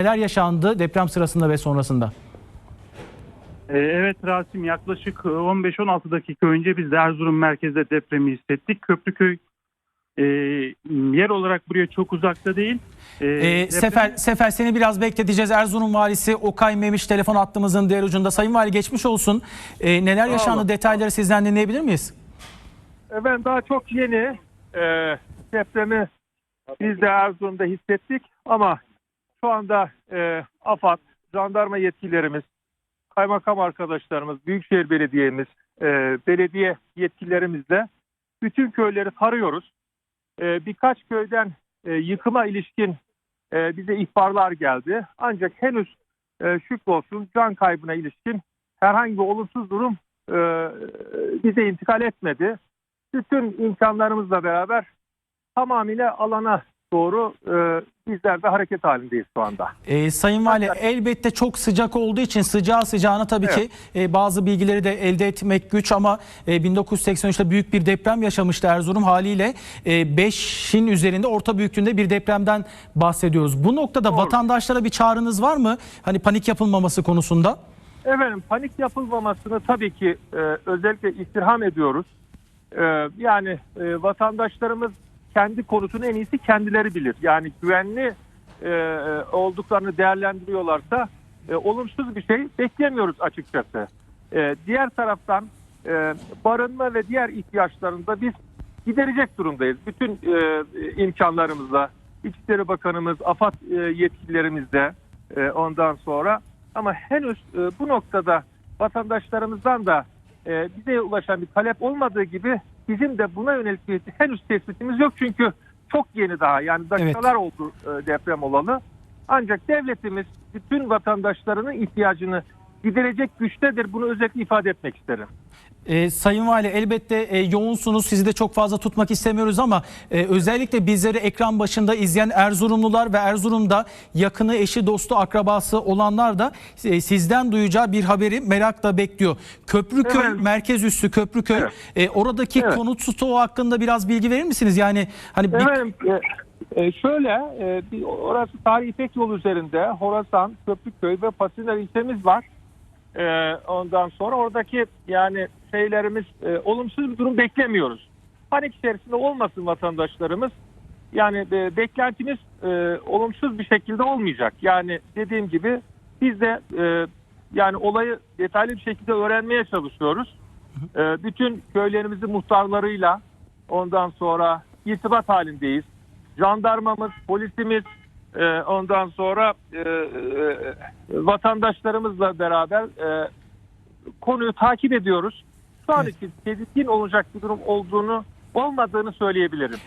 Neler yaşandı deprem sırasında ve sonrasında? Ee, Evet Rasim yaklaşık 15-16 dakika önce biz de Erzurum merkezde depremi hissettik. Köprüköy e, yer olarak buraya çok uzakta değil. Ee, Ee, deprem- Sefer, Sefer seni biraz bekleteceğiz. Erzurum valisi Okay Memiş telefon attığımızın diğer ucunda. Sayın Vali geçmiş olsun. Ee, neler yaşandı detayları sizden dinleyebilir miyiz? E, Ben daha çok yeni e, depremi biz de Erzurum'da hissettik ama şu anda e, AFAD, jandarma yetkililerimiz, kaymakam arkadaşlarımız, Büyükşehir Belediye'miz, e, belediye yetkililerimizle bütün köyleri tarıyoruz. E, birkaç köyden e, yıkıma ilişkin e, bize ihbarlar geldi. Ancak henüz e, şükrolsun can kaybına ilişkin herhangi bir olumsuz durum e, bize intikal etmedi bütün imkanlarımızla beraber tamamıyla alana doğru e, bizler de hareket halindeyiz şu anda. Ee, Sayın Vali elbette çok sıcak olduğu için sıcağı sıcağına tabii ki e, bazı bilgileri de elde etmek güç ama e, 1983'te büyük bir deprem yaşamıştı Erzurum haliyle 5'in üzerinde orta büyüklüğünde bir depremden bahsediyoruz. Bu noktada vatandaşlara bir çağrınız var mı? Hani panik yapılmaması konusunda? Efendim panik yapılmamasını tabii ki e, özellikle istirham ediyoruz. E, yani e, vatandaşlarımız kendi konusunu en iyisi kendileri bilir. Yani güvenli e, e, olduklarını değerlendiriyorlarsa e, olumsuz bir şey beklemiyoruz açıkçası. E, diğer taraftan e, barınma ve diğer ihtiyaçlarını da biz giderecek durumdayız. Bütün e, imkanlarımızla İçişleri Bakanımız, AFAD e, yetkililerimizle e, ondan sonra ama henüz e, bu noktada vatandaşlarımızdan da e, bize ulaşan bir talep olmadığı gibi bizim de buna yönelik bir henüz tespitimiz yok. Çünkü çok yeni daha. Yani dakikalar oldu e, deprem olalı. Ancak devletimiz bütün vatandaşlarının ihtiyacını giderecek güçtedir. Bunu özellikle ifade etmek isterim. Ee, Sayın Vali elbette e, yoğunsunuz. Sizi de çok fazla tutmak istemiyoruz ama e, özellikle bizleri ekran başında izleyen Erzurumlular ve Erzurum'da yakını, eşi, dostu, akrabası olanlar da e, sizden duyacağı bir haberi merakla bekliyor. Köprüköy Evet. merkez üssü Köprüköy. Evet. e, oradaki Evet. konut stoğu hakkında biraz bilgi verir misiniz? Yani hani bir, Efendim e, e, şöyle e, bir, orası Tarihi İpek yolu üzerinde Horasan, Köprüköy ve Pasiner ilçemiz var. E, ondan sonra oradaki yani şeylerimiz e, olumsuz bir durum beklemiyoruz. Panik içerisinde olmasın vatandaşlarımız. Yani e, beklentimiz e, olumsuz bir şekilde olmayacak. Yani dediğim gibi biz de e, yani olayı detaylı bir şekilde öğrenmeye çalışıyoruz. E, bütün köylerimizin muhtarlarıyla ondan sonra irtibat halindeyiz. Jandarmamız, polisimiz, e, ondan sonra e, e, vatandaşlarımızla beraber e, konuyu takip ediyoruz. Şu an için tedirgin olacak bir durum olduğunu olmadığını söyleyebilirim.